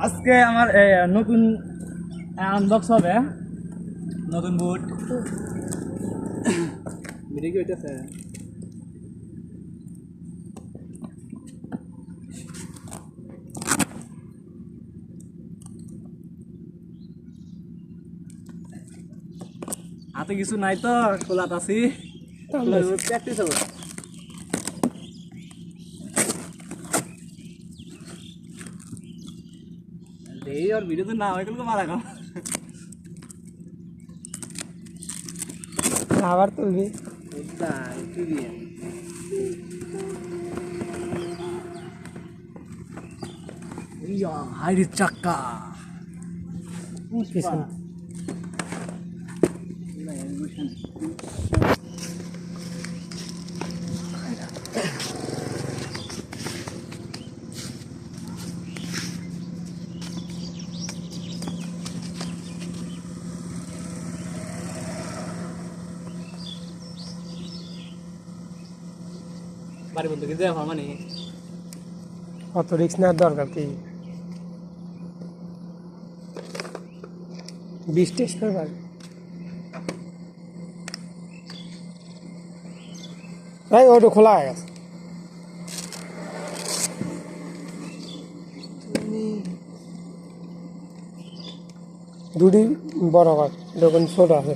আজকে আমার এ, নতুন আনবক্স হবে নতুন বুট বিড়ি কি হইতেছে হাতে কিছু নাই তো খোলাত আছি প্র্যাকটিস হবে দেই আর ভিডিও তো না হয় কোনো মারা খাও আবার তুলবি হাইরি চাক্কা পিছনে বাড়ি বন্ধু কি দেওয়া মানে? অত রিক্স নেওয়ার দরকার কি? বিশ টেস্ট করবার। এই ওটা খোলা হয়ে গেছে। দুটি বড় কর যখন ছোট আছে।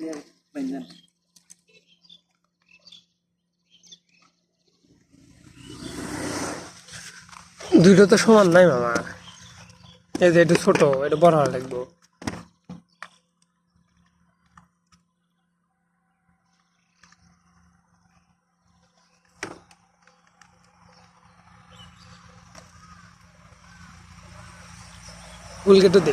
দিল না দুটো তো সমান নাই মামা। এই যে এটা ছোট, এটা বড় হওয়া লাগবো। ফুল কেটে দে।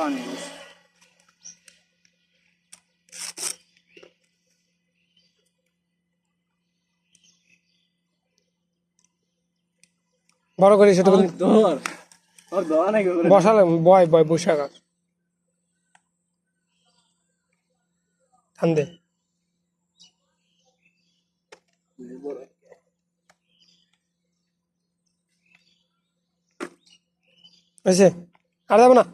পানি বড় করে সেটা ধর ওর ধোয়া নাই করে। বসালাম বয় বয় বসে গা ঠান্ডে হয়েছে আর যাব না।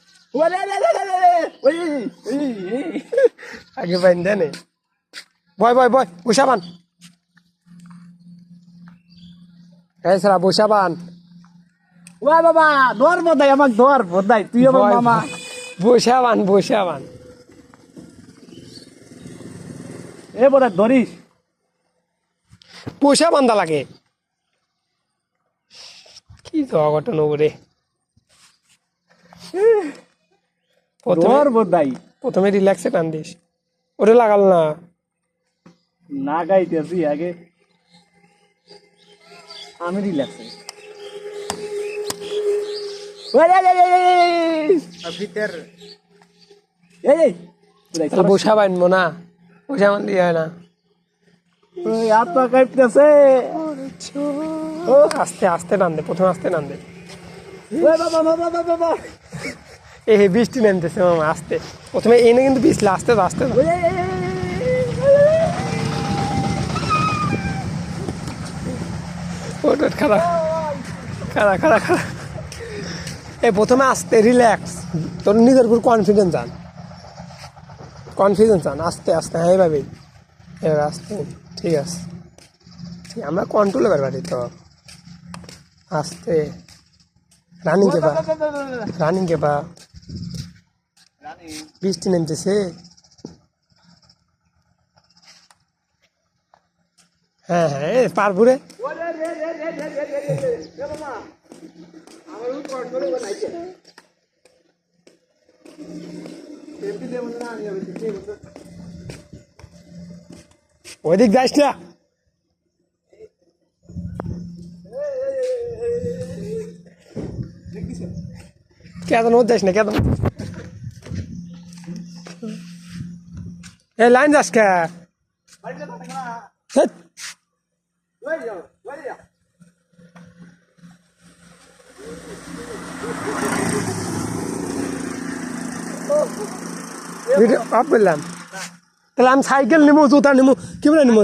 আগে বাইন্দা বয় বয় বয় বসাবান এই সারা বসাবান ওয়া বাবা ধর বদাই আমাক ধর বদাই তুই আমার মামা। বসাবান বসাবান এ বদাই ধরিস। বসা বান্ধা লাগে। তো অঘটন ওরে প্রথমে বোধাই প্রথমে রিল্যাক্সে টান দিস। ওরে লাগাল না। না গাইতেছি আগে আমি রিল্যাক্স বসা বানবো না। বসা মান দিয়ে হয় না। আত্মা কাঁপতেছে। ও আস্তে আস্তে টান দে প্রথমে আস্তে টান দে। ওই বাবা বাবা বাবা বাবা। এ হে বৃষ্টি নামতেছে মামা আস্তে। প্রথমে এনে কিন্তু পিছলে আস্তে আস্তে। তো। ওই, এই, এই, এই, ওট ওট খারা খারা খারা খারা এ প্রথমে আস্তে রিল্যাক্স তোর নিজের উপর কনফিডেন্স আন। কনফিডেন্স আন আস্তে আস্তে হ্যাঁ এইভাবেই এবার আস্তে ঠিক আছে। ঠিক আমরা কন্ট্রোলে পারবারি তো। আস্তে। রানিং কে বা রানিং কে বা। বৃষ্টি নামতেছে হ্যাঁ হ্যাঁ পারব রে ওইদিক যাইস না। কেদন যাইস না কেদন এ, লাইন যাস কে। ভিডিও অফ করলাম। তাহলে আমি সাইকেল নেব জুতা নিবো কেমন নিবো